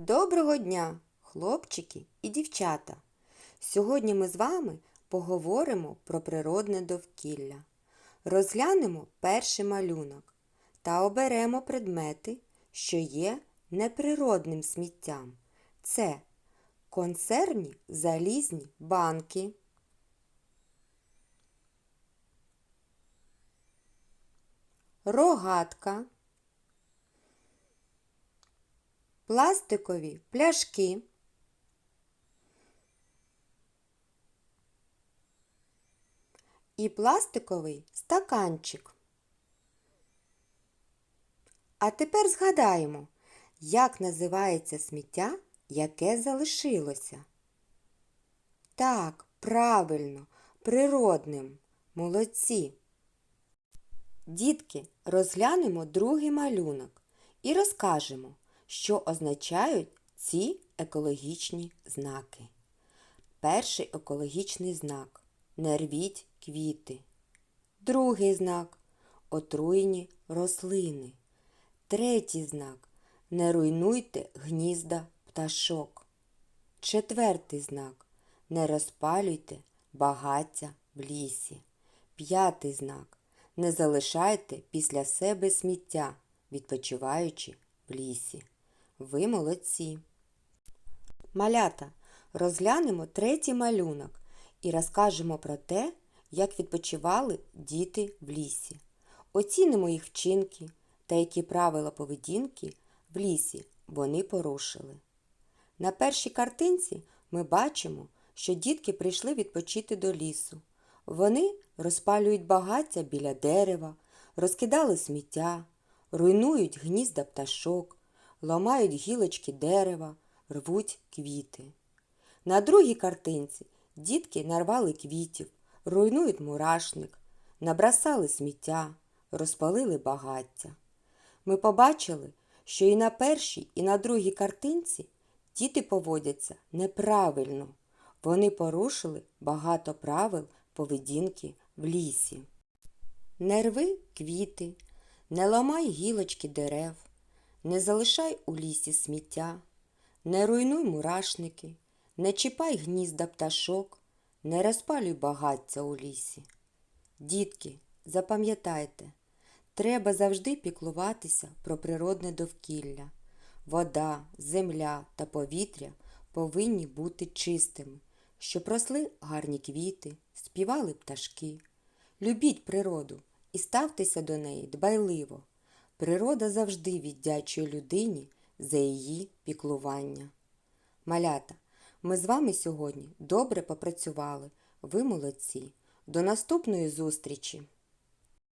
Доброго дня, хлопчики і дівчата! Сьогодні ми з вами поговоримо про природне довкілля. Розглянемо перший малюнок та оберемо предмети, що є неприродним сміттям. Це консервні залізні банки, рогатка, пластикові пляшки, і пластиковий стаканчик. А тепер згадаємо, як називається сміття, яке залишилося. Так, правильно, природним. Молодці. Дітки, розглянемо другий малюнок і розкажемо, що означають ці екологічні знаки. Перший екологічний знак не рвіть квіти. Другий знак отруєні рослини. Третій знак не руйнуйте гнізда пташок. Четвертий знак не розпалюйте багаття в лісі. П'ятий знак не залишайте після себе сміття, відпочиваючи в лісі. Ви молодці. Малята, розглянемо третій малюнок і розкажемо про те, як відпочивали діти в лісі. Оцінимо їх вчинки та які правила поведінки в лісі вони порушили. На першій картинці ми бачимо, що дітки прийшли відпочити до лісу. Вони розпалюють багаття біля дерева, розкидали сміття, руйнують гнізда пташок, ламають гілочки дерева, рвуть квіти. На другій картинці дітки нарвали квітів, руйнують мурашник, набросали сміття, розпалили багаття. Ми побачили, що і на першій, і на другій картинці діти поводяться неправильно. Вони порушили багато правил поведінки в лісі. Не рви квіти, не ламай гілочки дерев, не залишай у лісі сміття, не руйнуй мурашники, не чіпай гнізда пташок, не розпалюй багаття у лісі. Дітки, запам'ятайте, треба завжди піклуватися про природне довкілля. Вода, земля та повітря повинні бути чистими, щоб росли гарні квіти, співали пташки. Любіть природу і ставтеся до неї дбайливо. Природа завжди віддячує людині за її піклування. Малята, ми з вами сьогодні добре попрацювали. Ви молодці. До наступної зустрічі!